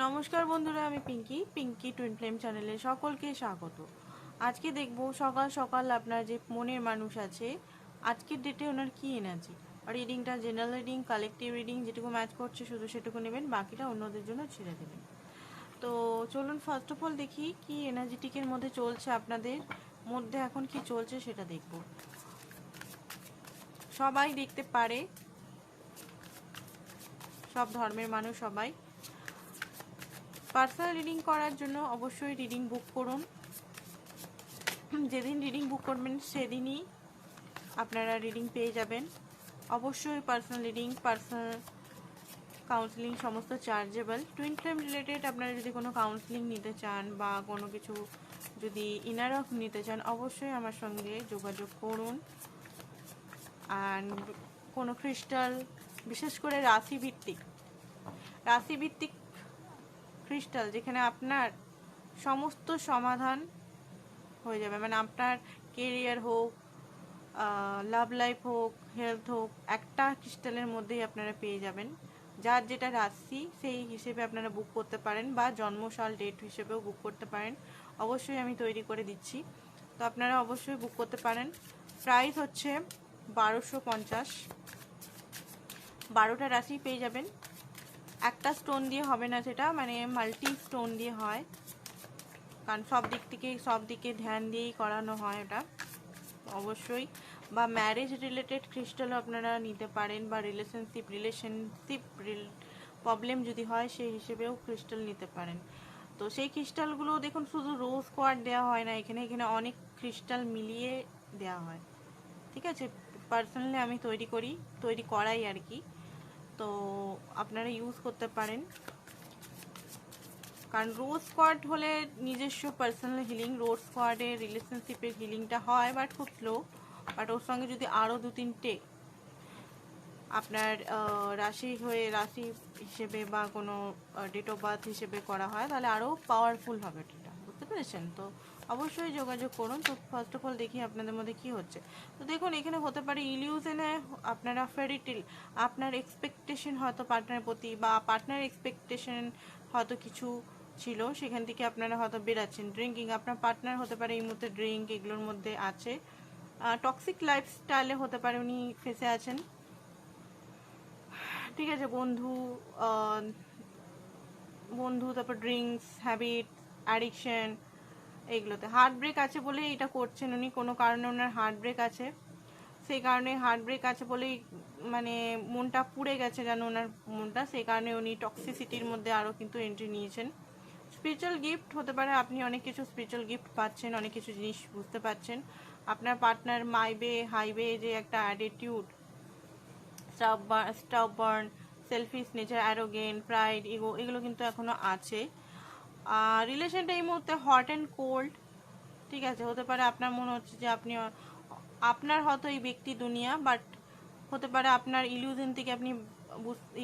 নমস্কার বন্ধুরা, আমি পিঙ্কি পিঙ্কি টুইন ফ্লেম চ্যানেলে সকলকে স্বাগত। আজকে দেখব সকাল সকাল আপনার যে মনের মানুষ আছে, আজকের ডেটে ওনার কি এনার্জি রিডিংটা জেনারেল রিডিং কালেকটিভ রিডিং যেটুকু ম্যাচ করছে শুধু সেটুকু নেবেন, বাকিটা অন্যদের জন্য ছেড়ে দেবেন। তো চলুন ফার্স্ট অফ অল দেখি কি এনার্জেটিকের মধ্যে চলছে আপনাদের, মধ্যে এখন কি চলছে সেটা দেখব। সবাই দেখতে পারে, সব ধর্মের মানুষ সবাই। পার্সোনাল রিডিং করার জন্য অবশ্যই রিডিং বুক করুন। যেদিন রিডিং বুক করবেন, সেদিনই আপনারা রিডিং পেয়ে যাবেন। অবশ্যই পার্সোনাল রিডিং পার্সোনাল কাউন্সিলিং সমস্ত চার্জেবল টুইন ফ্লেম রিলেটেড আপনারা যদি কোনো কাউন্সিলিং নিতে চান বা কোনো কিছু যদি ইনার অফ নিতে চান, অবশ্যই আমার সঙ্গে যোগাযোগ করুন। অ্যান্ড কোনো ক্রিস্টাল বিশেষ করে রাশি ভিত্তিক রাশি ভিত্তিক ক্রিস্টাল, যেখানে আপনার সমস্ত সমাধান হয়ে যাবে। মানে আপনার কেরিয়ার হোক লাভ লাইফ হোক, হেলথ হোক, একটা ক্রিস্টালের মধ্যেই আপনারা পেয়ে যাবেন। যার যেটা রাশি, সেই হিসেবে আপনারা বুক করতে পারেন বা জন্মসাল ডেট হিসেবেও বুক করতে পারেন। অবশ্যই আমি তৈরি করে দিচ্ছি। তো আপনারা অবশ্যই বুক করতে পারেন। প্রাইস হচ্ছে বারোশো পঞ্চাশ। বারোটা রাশি পেয়ে যাবেন। একটা স্টোন দিয়ে হবে না সেটা মানে মাল্টি স্টোন দিয়ে হয়। কারণ সব দিক থেকে, সব দিকে ধ্যান দিয়েই করানো হয় ওটা। অবশ্যই। বা ম্যারেজ রিলেটেড ক্রিস্টালও আপনারা নিতে পারেন, বা রিলেশনশিপ রিলেশনশিপ প্রবলেম যদি হয়, সেই হিসেবেও ক্রিস্টাল নিতে পারেন। তো সেই ক্রিস্টালগুলো দেখুন, শুধু রোজ কোয়ার্ড দেওয়া হয় না, এখানে এখানে অনেক ক্রিস্টাল মিলিয়ে দেওয়া হয়। ঠিক আছে? পার্সোনালি আমি তৈরি করি, তৈরি করাই আর কি। তো আপনারা ইউজ করতে পারেন। কারণ রোজ স্কোয়াড হলে নিজস্ব পার্সোনাল হিলিং রোজ স্কোয়াডে রিলেশনশিপের হিলিংটা হয় বাট খুব স্লো বাট ওর সঙ্গে যদি আরও দু তিনটে আপনার রাশি হয়ে, রাশি হিসেবে বা কোনো ডেট অফ বার্থ হিসেবে করা হয়, তাহলে আরও পাওয়ারফুল হবে এটা বুঝতে পেরেছেন? তো অবশ্যই যোগাযোগ করুন। তো ফার্স্ট অফ অল দেখি আপনাদের মধ্যে কি হচ্ছে। তো দেখুন, এখানে হতে পারে ইলিউশনে আপনারা ফেরিটিল আপনার এক্সপেকটেশন হয়তো পার্টনারের প্রতি বা পার্টনার এক্সপেকটেশন হয়তো কিছু ছিল, সেখান থেকে আপনারা হয়তো বেরাচ্ছেন। ড্রিঙ্কিং আপনার পার্টনার হতে পারে এই মুহূর্তে ড্রিঙ্ক এগুলোর মধ্যে আছে। টক্সিক লাইফস্টাইলে হতে পারে উনি ফেসে আছেন। ঠিক আছে, বন্ধু বন্ধু, তারপর ড্রিঙ্কস হ্যাবিট অ্যাডিকশন এইগুলোতে। হার্ট ব্রেক আছে বলেই এটা করছেন উনি, কোনো কারণে ওনার হার্ট ব্রেক আছে। সেই কারণে হার্ট ব্রেক আছে বলেই মানে মনটা পুড়ে গেছে যেন ওনার মনটা, সেই কারণে উনি টক্সিসিটির মধ্যে আরও কিন্তু এন্ট্রি নিয়েছেন। স্পিরিচুয়াল গিফট হতে পারে, আপনি অনেক কিছু স্পিরিচুয়াল গিফট পাচ্ছেন, অনেক কিছু জিনিস বুঝতে পারছেন আপনার পার্টনার মাইবে, হাইবে যে একটা attitude stuff burn selfish nature arrogant pride ego এগুলো কিন্তু এখনও আছে। রিলেশনটা এই মুহূর্তে হট অ্যান্ড কোল্ড ঠিক আছে? হতে পারে আপনার মনে হচ্ছে যে আপনি, আপনার হয়তো এই ব্যক্তি দুনিয়া বাট হতে পারে আপনার ইলিউশন থেকে আপনি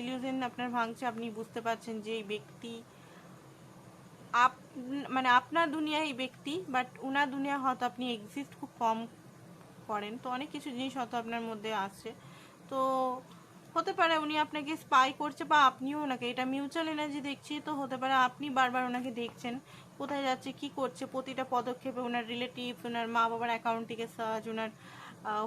ইলিউশন আপনার ভাঙছে, আপনি বুঝতে পারছেন যে এই ব্যক্তি, আপ মানে আপনার দুনিয়া এই ব্যক্তি বাট উনার দুনিয়া হয়তো আপনি এক্সিস্ট খুব কম করেন। তো অনেক কিছু জিনিস হয়তো আপনার মধ্যে আসছে তো হতে পারে উনি আপনাকে স্পাই করছে বা আপনিও ওনাকে, এটা মিউচুয়াল এনার্জি দেখছি, তো হতে পারে আপনি বারবার ওনাকে দেখছেন, কোথায় যাচ্ছে, কি করছে, প্রতিটা পদক্ষেপে ওনার রিলেটিভ ওনার মা বাবার অ্যাকাউন্টটিকে সার্চ ওনার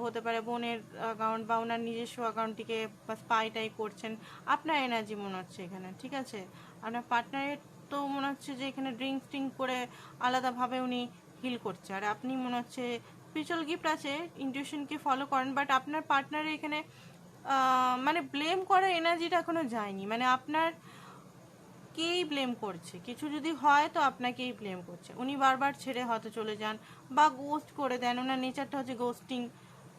হতে পারে বোনের অ্যাকাউন্ট বা ওনার নিজস্ব অ্যাকাউন্টটিকে স্পাইটাই করছেন, আপনার এনার্জি মনে হচ্ছে এখানে, ঠিক আছে? আপনার পার্টনারের তো মনে হচ্ছে যে এখানে ড্রিঙ্কস ট্রিঙ্ক করে আলাদাভাবে উনি হিল করছে, আর আপনি মনে হচ্ছে স্পিরিচুয়াল গিফট আছে ইনটিউশনকে ফলো করেন বাট আপনার পার্টনারে এখানে মানে ব্লেম করার এনার্জিটা এখনও যায়নি। মানে আপনার কেই ব্লেম করছে? কিছু যদি হয় তো আপনাকেই ব্লেম করছে। উনি বারবার ছেড়ে হয়তো চলে যান বা গোস্ট করে দেন। ওনার নেচারটা হচ্ছে গোস্টিং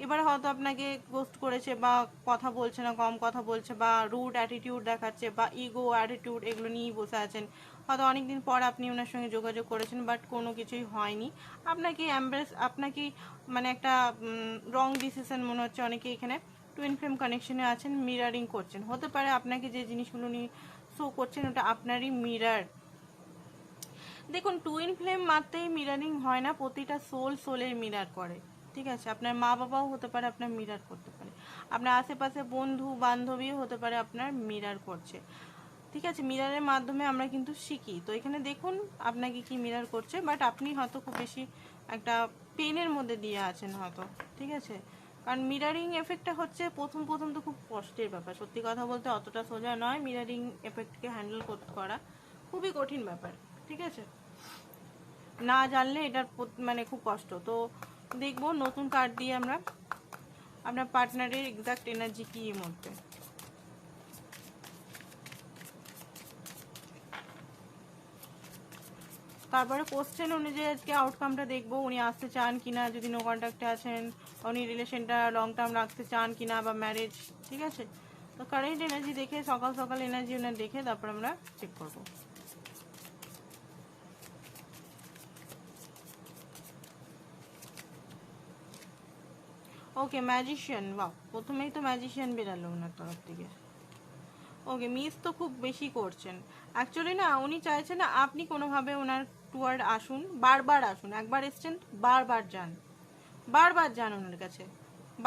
এবারে হয়তো আপনাকে গোস্ট করেছে বা কথা বলছে না, কম কথা বলছে বা রুড অ্যাটিটিউড দেখাচ্ছে বা ইগো অ্যাটিটিউড এগুলো নিয়েই বসে আছেন। হয়তো অনেকদিন পর আপনি ওনার সঙ্গে যোগাযোগ করেছেন বাট কোনো কিছুই হয়নি। আপনাকে অ্যাম্বারেস আপনাকেই মানে একটা রং ডিসিশন মনে হচ্ছে অনেকে এখানে। টুইন ফ্রেম কানেকশনে আছেন মিরারিং করছেন। হতে পারে আপনাকে যে জিনিসগুলো নিয়ে শো করছেন, ওটা আপনারই মিরার দেখুন টুইন ফ্লেম মারতেই মিরারিং হয় না, প্রতিটা সোল সোলের মিরার করে। ঠিক আছে? আপনার মা বাবাও হতে পারে আপনার মিরার করতে পারে। আপনার আশেপাশে বন্ধু, বান্ধবীও হতে পারে আপনার মিরার করছে। ঠিক আছে? মিরারের মাধ্যমে আমরা কিন্তু শিখি। তো এখানে দেখুন, আপনাকে কি মিরার করছে বাট আপনি হয়তো খুব বেশি একটা পেনের মধ্যে দিয়ে আছেন হয়তো। ঠিক আছে? কারণ মিরারিং এফেক্টটা হচ্ছে প্রথম প্রথম তো খুব কষ্টের ব্যাপার। সত্যি কথা বলতে অতটা সোজা নয় মিরারিং এফেক্টকে হ্যান্ডেল করা খুবই কঠিন ব্যাপার, ঠিক আছে? না জানলে এটার মানে খুব কষ্ট। তো দেখব নতুন কার্ড দিয়ে আমরা আপনার পার্টনারের এক্সাক্ট এনার্জি কি এই মধ্যে তারপরে কোশ্চেন অনুযায়ী আজকে আউটকামটা দেখব, উনি আসতে চান কিনা, যদি নো কন্ট্যাক্টে আছেন। উনি রিলেশনটা লং টার্ম রাখতে চান কিনা বা ম্যারেজ ঠিক আছে? তো কারেন্ট এনার্জি দেখে, সকাল সকাল এনার্জি ওনার দেখে তারপর আমরা চেক করব। ওকে ম্যাজিশিয়ান বাহ প্রথমেই তো ম্যাজিশিয়ান বেরালো ওনার তরফ থেকে। ওকে মিস তো খুব বেশি করছেন। অ্যাকচুয়ালি না, উনি চাইছেন না আপনি কোনোভাবে ওনার টুয়ার্ড আসুন, বারবার আসুন, একবার এসছেন, বারবার যান। বারবার যান ওনার কাছে।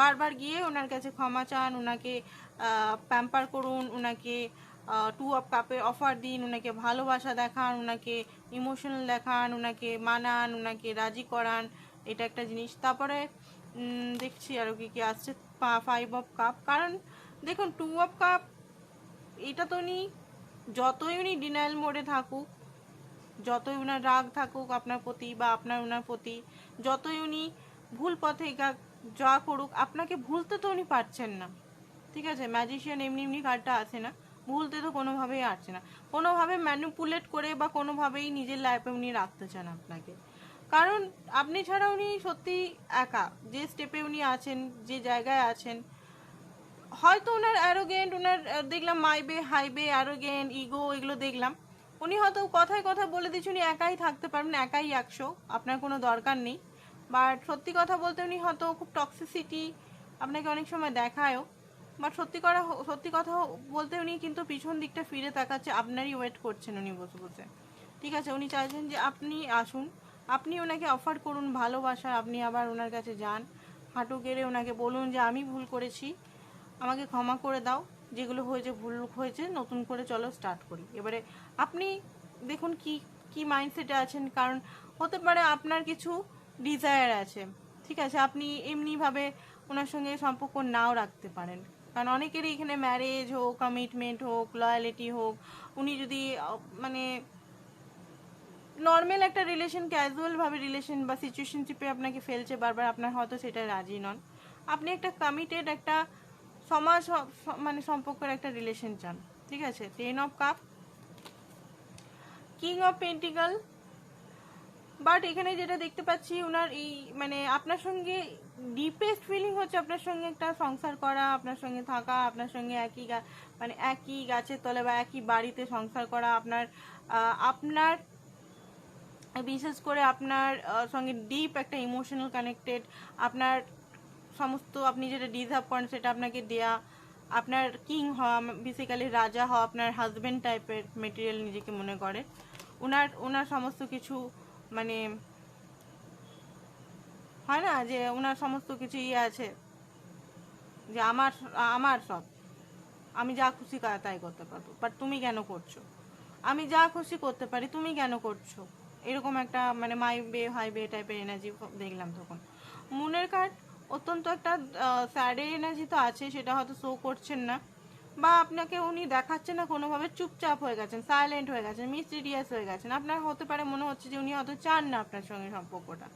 বারবার গিয়ে ওনার কাছে ক্ষমা চান ওনাকে প্যাম্পার করুন ওনাকে টু অফ কাপের অফার দিন ওনাকে ভালোবাসা দেখান ওনাকে ইমোশনাল দেখান ওনাকে মানান ওনাকে রাজি করান। এটা একটা জিনিস। তারপরে দেখছি আরও কি কি আসছে ফাইভ অফ কাপ কারণ, দেখুন টু অফ কাপ এটা তো উনি, যতই উনি ডিনাইল মোডে থাকুক, যতই উনার রাগ থাকুক আপনার প্রতি বা আপনার উনার প্রতি, যতই উনি ভুল পথে যা করুক, আপনাকে ভুলতে তো উনি পারছেন না। ঠিক আছে? ম্যাজিশিয়ান এমনি এমনি কার্ডটা আসে না। ভুলতে তো কোনোভাবেই আসছে না। কোনোভাবে ম্যানিপুলেট করে বা কোনোভাবেই নিজের লাইফে উনি রাখতে চান আপনাকে। কারণ আপনি ছাড়া উনি সত্যি একা। যে স্টেপে উনি আছেন, যে জায়গায় আছেন, হয়তো ওনার অ্যারোগেন্ট ওনার দেখলাম মাইবে হাইবে অ্যারোগেন্ট ইগো এগুলো দেখলাম। উনি হয়তো কথায় কথা বলে দিচ্ছে উনি একাই থাকতে পারবেন, একাই একশো। আপনার কোনো দরকার নেই। বাট সত্যি কথা বলতে উনি হয়তো খুব টক্সিসিটি আপনাকে অনেক সময় দেখায়ও। বাট সত্যি করা সত্যি কথা বলতে উনি কিন্তু পিছন দিকটা ফিরে তাকাচ্ছে, আপনারই ওয়েট করছেন উনি বসে বসে। ঠিক আছে, উনি চাইছেন যে আপনি আসুন, আপনি ওনাকে অফার করুন ভালোবাসা, আপনি আবার ওনার কাছে যান। হাঁটু গেড়ে ওনাকে বলুন যে আমি ভুল করেছি, আমাকে ক্ষমা করে দাও। যেগুলো হয়েছে ভুল হয়েছে, নতুন করে চলো স্টার্ট করি। এবারে আপনি দেখুন কি কি মাইন্ডসেটে আছেন, কারণ হতে পারে আপনার কিছু ডিজায়ার আছে। ঠিক আছে? আপনি এমনিভাবে ওনার সঙ্গে সম্পর্ক নাও রাখতে পারেন। কারণ অনেকেরই এখানে ম্যারেজ হোক কমিটমেন্ট হোক লয়ালিটি হোক, উনি যদি মানে নর্মাল একটা রিলেশন ক্যাজুয়াল ভাবে রিলেশন বা সিচুয়েশনশিপে আপনাকে ফেলছে বারবার, আপনার হয়তো সেটা রাজি নন। আপনি একটা কমিটেড একটা সমাজ মানে সম্পর্কের একটা রিলেশন চান। ঠিক আছে? Ten of cup king of pentacle but এখানে যেটা দেখতে পাচ্ছি ওনার এই মানে আপনার সঙ্গে ডিপেস্ট ফিলিং হচ্ছে আপনার সঙ্গে একটা সংসার করা, আপনার সঙ্গে থাকা, আপনার সঙ্গে একই মানে একই গাছের তলে বা একই বাড়িতে সংসার করা, আপনার আপনার, বিশেষ করে আপনার সঙ্গে ডিপ একটা ইমোশনাল কানেক্টেড আপনার সমস্ত আপনি যেটা ডিজার্ভ করেন সেটা আপনাকে দেয়া, আপনার কিং হওয়া বেসিক্যালি রাজা হওয়া, আপনার হাজব্যান্ড টাইপের মেটেরিয়াল নিজেকে মনে করে। ওনার ওনার সমস্ত কিছু মানে হয় না যে ওনার সমস্ত কিছু ইয়ে আছে, যে আমার আমার সব। আমি যা খুশি তাই করতে পারব। বাট তুমি কেন করছ? আমি যা খুশি করতে পারি, তুমি কেন করছ? এরকম একটা মানে মাই বে হাই বে টাইপের এনার্জি দেখলাম তখন। মুনের কার্ড অত্যন্ত একটা স্যাডের এনার্জি তো আছে, সেটা হয়তো শো করছেন না। বা আপনাকে উনি দেখাচ্ছেন না কোনোভাবে, চুপচাপ হয়ে গেছেন সাইলেন্ট হয়ে গেছেন মিস্টিরিয়াস হয়ে গেছেন। আপনার হতে পারে মনে হচ্ছে যে উনি হয়তো চান না আপনার সঙ্গে সম্পর্কটা।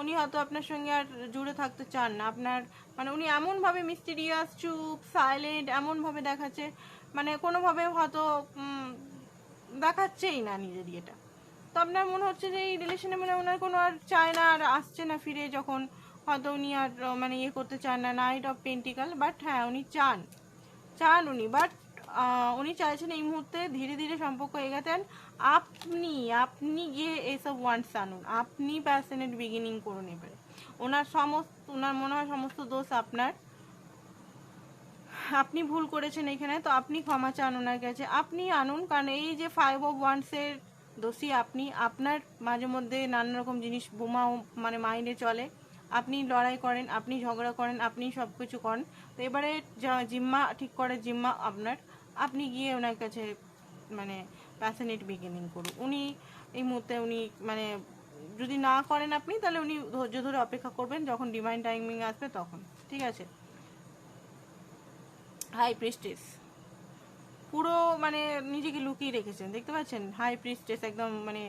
উনি হয়তো আপনার সঙ্গে আর জুড়ে থাকতে চান না। আপনার মানে উনি এমনভাবে মিস্টিরিয়াস চুপ সাইলেন্ট এমনভাবে দেখাচ্ছে মানে কোনোভাবে হয়তো দেখাচ্ছেই না নিজের ইয়েটা। তো আপনার মনে হচ্ছে যে এই রিলেশনে মানে ওনার কোনো আর চায় না, আর আসছে না ফিরে যখন হয়তো উনি আর মানে ইয়ে করতে চান না নাইট অফ পেন্টিকাল বাট হ্যাঁ উনি চান। চান উনি বাট উনি চাইছেন এই মুহূর্তে ধীরে ধীরে সম্পর্ক এগাতেন। আপনি আপনি গিয়ে এইসব ওয়ান্টস আনুন। আপনি প্যাশনেট বিগিনিং করুন এবারে। ওনার সমস্ত, ওনার মনে হয় সমস্ত দোষ আপনার। আপনি ভুল করেছেন এখানে, তো আপনি ক্ষমা চান ওনার কাছে। আপনি আনুন, কারণ এই যে ফাইভ অফ ওয়ান্সের দোষী আপনি, আপনার মাঝে মধ্যে নানা রকম জিনিস বোমা মানে মাইন্ডে চলে। আপনি লড়াই করেন, আপনি ঝগড়া করেন, আপনি সব কিছু করেন। তো এবারে জিম্মা ঠিক করে, জিম্মা আপনার। আপনি গিয়ে ওনার কাছে মানে প্যাশনেট বিগিনিং করুক উনি এই মুহূর্তে উনি মানে যদি না করেন আপনি, তাহলে উনি ধৈর্য ধরে অপেক্ষা করবেন। যখন ডিভাইন টাইমিং আসবে তখন। ঠিক আছে? হাই প্রিস্টেস পুরো মানে নিজেকে লুকিয়ে রেখেছেন। দেখতে পাচ্ছেন? হাই প্রিস্টেস একদম মানে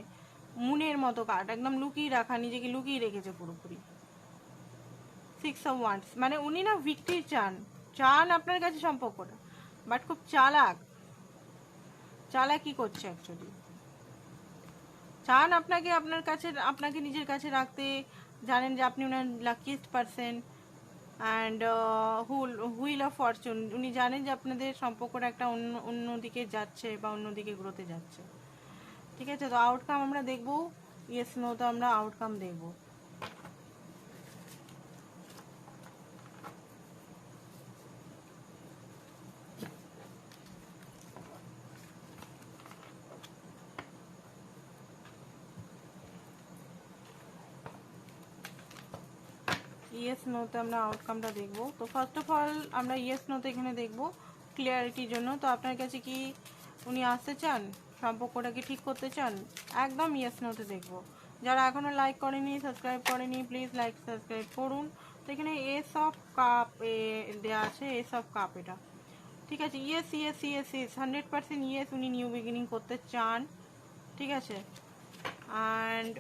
মুনের মতো কাঠ একদম লুকিয়ে রাখা, নিজেকে লুকিয়ে রেখেছে পুরোপুরি। সিক্স অফ ওয়ান্স মানে উনি না ভিক্টি চান। চান আপনার কাছে সম্পর্কটা বাট খুব চালাক। চালাক করছে অ্যাকচুয়ালি চান আপনাকে আপনার কাছে, আপনাকে নিজের কাছে রাখতে। জানেন যে আপনি ওনার luckiest person and wheel wheel of fortune উনি জানেন যে আপনাদের সম্পর্কটা একটা অন্য অন্যদিকে যাচ্ছে বা অন্যদিকে গ্রোতে যাচ্ছে। ঠিক আছে? তো আউটকাম আমরা দেখব। ইয়েস নো তো আমরা আউটকাম দেখব। ইয়েস নোতে আমরা আউটকামটা দেখব। তো ফার্স্ট অফ অল আমরা ইয়েস নোতে এখানে দেখব ক্লিয়ারিটির জন্য। তো আপনার কাছে কি উনি আসতে চান? সম্পর্কটা কি ঠিক করতে চান? একদম ইয়েস নোতে দেখব। যারা এখনও লাইক করেনি সাবস্ক্রাইব করেনি প্লিজ লাইক সাবস্ক্রাইব করুন। তো এখানে এস অফ কাপ দেওয়া আছে এস অফ কাপ এটা। ঠিক আছে? Yes yes yes yes hundred percent yes উনি নিউ বিগিনিং করতে চান। ঠিক আছে? অ্যান্ড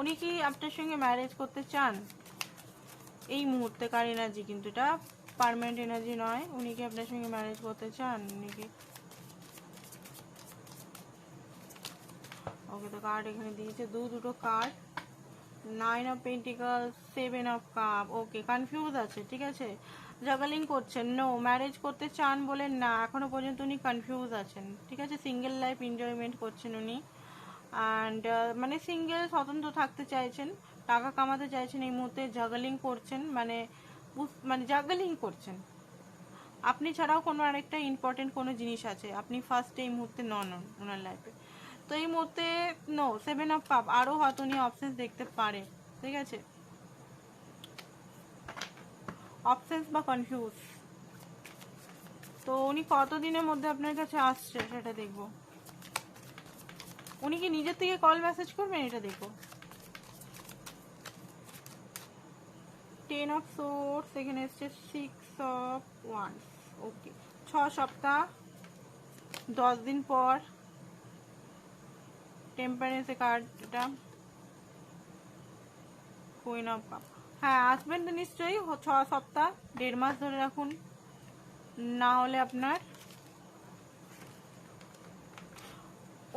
উনি কি আপনার সঙ্গে ম্যারেজ করতে চান? এই মুহূর্তেকার এনার্জি কিন্তু এটা পারমানেন্ট এনার্জি নয়। উনি কি আপনার সঙ্গে ম্যারেজ করতে চান উনি কি ওকে তো কার্ড এখানে দিয়েছে। দু, দুটো card nine of pentacle seven of cup okay confuse আছে, ঠিক আছে? জাগালিং করছেন। নো ম্যারেজ করতে চান বলে না। এখনও পর্যন্ত উনি কনফিউজ আছেন। ঠিক আছে? সিঙ্গেল লাইফ এনজয়মেন্ট করছেন উনি। অ্যান্ড মানে সিঙ্গেল স্বতন্ত্র থাকতে চাইছেন, টাকা কামাতে চাইছেন, এই মুহূর্তে জাগালিং করছেন মানে মানে জাগালিং করছেন। আপনি ছাড়াও কোনো আরেকটা ইম্পর্টেন্ট কোনো জিনিস আছে, আপনি ফার্স্ট এই মুহূর্তে নন ওনার লাইফে তো এই মুহূর্তে নো সেভেন অফ কাপ আরও হয়তো উনি অপশনস দেখতে পারে, ঠিক আছে? অপশনস বা কনফিউজ তো উনি কতদিনের মধ্যে আপনার কাছে আসছে, সেটা দেখব। উনি কি নিজের থেকে কল মেসেজ করবেন? এটা দেখো। টেন অফ সোর্স এখানে এসছে সিক্স অফ ওয়ান ওকে ছ সপ্তাহ, দশ দিন পর। টেম্পারেন্সে কার্ডটা কুইন অফ কাপ হ্যাঁ আসবেন তো নিশ্চয়ই, ছ সপ্তাহ, দেড় মাস ধরে রাখুন। না হলে আপনার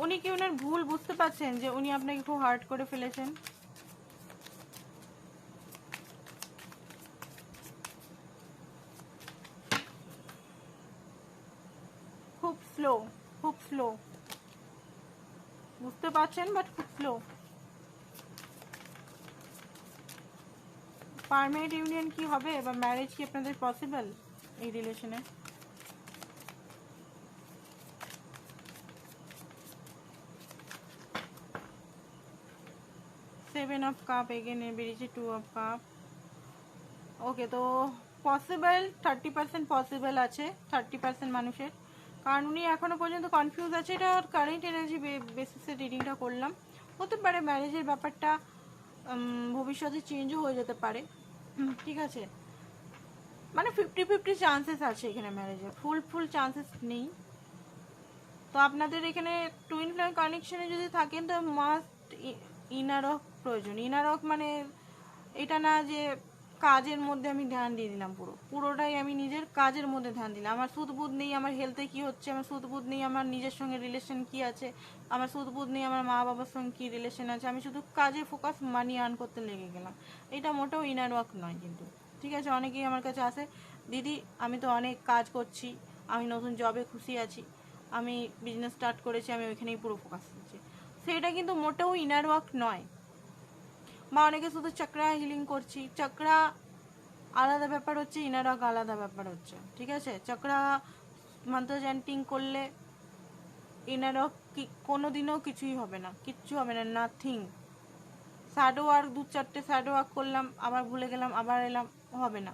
উনি কি ওনার ভুল বুঝতে পারছেন যে উনি আপনাকে খুব হার্ট করে ফেলেছেন? খুব স্লো খুব স্লো বুঝতে পারছেন? বাট খুব স্লো পারমানেন্ট ইউনিয়ন কি হবে? বা ম্যারেজ কি আপনাদের পসিবল এই রিলেশনে সেভেন অফ কাপ এগেনে বেরিয়েছে টু অফ কাপ ওকে তো পসিবল থার্টি পার্সেন্ট পসিবল আছে থার্টি পার্সেন্ট মানুষের। কারণ উনি এখনও পর্যন্ত কনফিউজ আছে, এটা ওর কারেন্ট এনার্জি বেসিসে রিডিংটা করলাম। হতে পারে ম্যারেজের ব্যাপারটা ভবিষ্যতে চেঞ্জও হয়ে যেতে পারে। ঠিক আছে। মানে ফিফটি ফিফটি চান্সেস আছে এখানে ম্যারেজের ফুল ফুল চান্সেস নেই। তো আপনাদের এখানে টুইন ফ্লেম কানেকশনে যদি থাকেন, তো মাস্ট ইনারক প্রয়োজন। ইনারক মানে এটা না যে কাজের মধ্যে আমি ধ্যান দিয়ে দিলাম পুরো। পুরোটাই আমি নিজের কাজের মধ্যে ধ্যান দিলাম। আমার সুদবুদ নেই, আমার হেলথে কি হচ্ছে, আমার সুদবুদ নেই, আমার নিজের সঙ্গে রিলেশন কি আছে, আমার সুদবুদ নেই, আমার মা বাবার সঙ্গে কি রিলেশন আছে, আমি শুধু কাজে ফোকাস মানি আর্ন করতে লেগে গেলাম। এটা মোটেও ইনার ওয়ার্ক নয় কিন্তু। ঠিক আছে, অনেকেই আমার কাছে আসে, দিদি, আমি তো অনেক কাজ করছি, আমি নতুন জবে খুশি আছি, আমি বিজনেস স্টার্ট করেছি, আমি ওইখানেই পুরো ফোকাস সেটা কিন্তু মোটেও ইনার ওয়ার্ক নয়। বা অনেকে শুধু চক্রা হিলিং করছি চক্রা আলাদা ব্যাপার হচ্ছে ইনার ওয়ার্ক আলাদা ব্যাপার হচ্ছে, ঠিক আছে? চক্রা মন্ত্র চ্যান্টিং করলে ইনার ওয়ার্ক কোনো দিনও কিছুই হবে না, কিচ্ছু হবে না নাথিং শ্যাডো ওয়ার্ক দু চারটে শ্যাডো ওয়ার্ক করলাম, আবার ভুলে গেলাম, আবার এলাম, হবে না।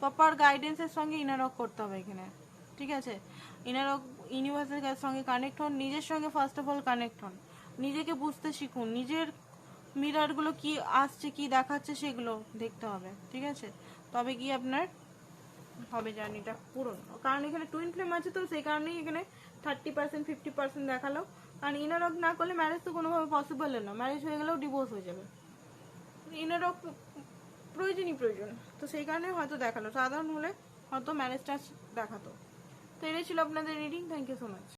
প্রপার গাইডেন্সের সঙ্গে ইনার ওয়ার্ক করতে হবে এখানে, ঠিক আছে? ইনার ইউনিভার্সের সঙ্গে কানেক্ট হন, নিজের সঙ্গে ফার্স্ট অফ অল কানেক্ট হন। নিজেকে বুঝতে শিখুন, নিজের মিরারগুলো কি আসছে, কি দেখাচ্ছে সেগুলো দেখতে হবে, ঠিক আছে? তবে কি আপনার হবে জার্নিটা পূরণ। কারণ এখানে টুইন ফ্লেম আছে তো, সেই কারণেই এখানে থার্টি পার্সেন্ট ফিফটি পার্সেন্ট দেখাল। কারণ ইনারক না করলে ম্যারেজ তো কোনোভাবে পসিবল না। ম্যারেজ হয়ে গেলেও ডিভোর্স হয়ে যাবে। ইনারক প্রয়োজনই প্রয়োজন। তো সেই কারণে হয়তো দেখাল। সাধারণ হলে হয়তো ম্যারেজটা দেখাতো। তো এটাই ছিল আপনাদের reading thank you so much